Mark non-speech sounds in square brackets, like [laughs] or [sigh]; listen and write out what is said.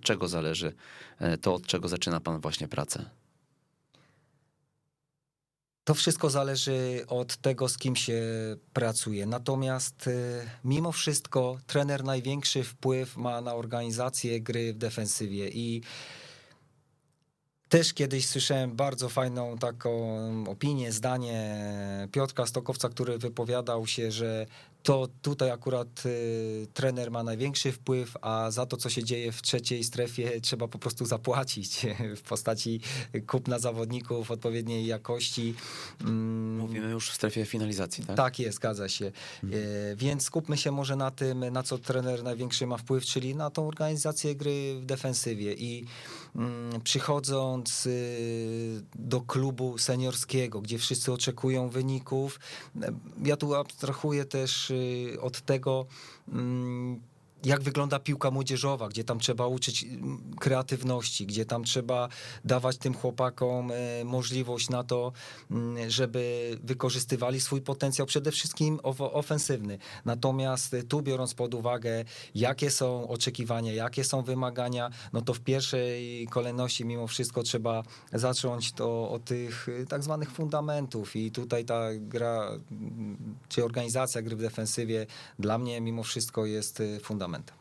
czego zależy e, to, od czego zaczyna pan właśnie pracę? To wszystko zależy od tego, z kim się pracuje. Natomiast y, mimo wszystko trener największy wpływ ma na organizację gry w defensywie i też kiedyś słyszałem bardzo fajną taką opinię, zdanie Piotra Stokowca, który wypowiadał się, że to tutaj akurat y, trener ma największy wpływ, a za to, co się dzieje w trzeciej strefie, trzeba po prostu zapłacić [laughs] w postaci kupna zawodników odpowiedniej jakości. Mm, Mówimy już w strefie finalizacji, tak? tak jest, zgadza się. E, Więc skupmy się może na tym, na co trener największy ma wpływ, czyli na tą organizację gry w defensywie. I mm, przychodząc y, do klubu seniorskiego, gdzie wszyscy oczekują wyników, ja tu abstrahuję też y, od tego, mm, jak wygląda piłka młodzieżowa, gdzie tam trzeba uczyć kreatywności, gdzie tam trzeba dawać tym chłopakom e, możliwość na to, żeby wykorzystywali swój potencjał przede wszystkim ofensywny. Natomiast e, tu biorąc pod uwagę, jakie są oczekiwania, jakie są wymagania, no to w pierwszej kolejności mimo wszystko trzeba zacząć to od tych e, tak zwanych fundamentów i tutaj ta gra, czy organizacja gry w defensywie dla mnie mimo wszystko jest e, nuevamente.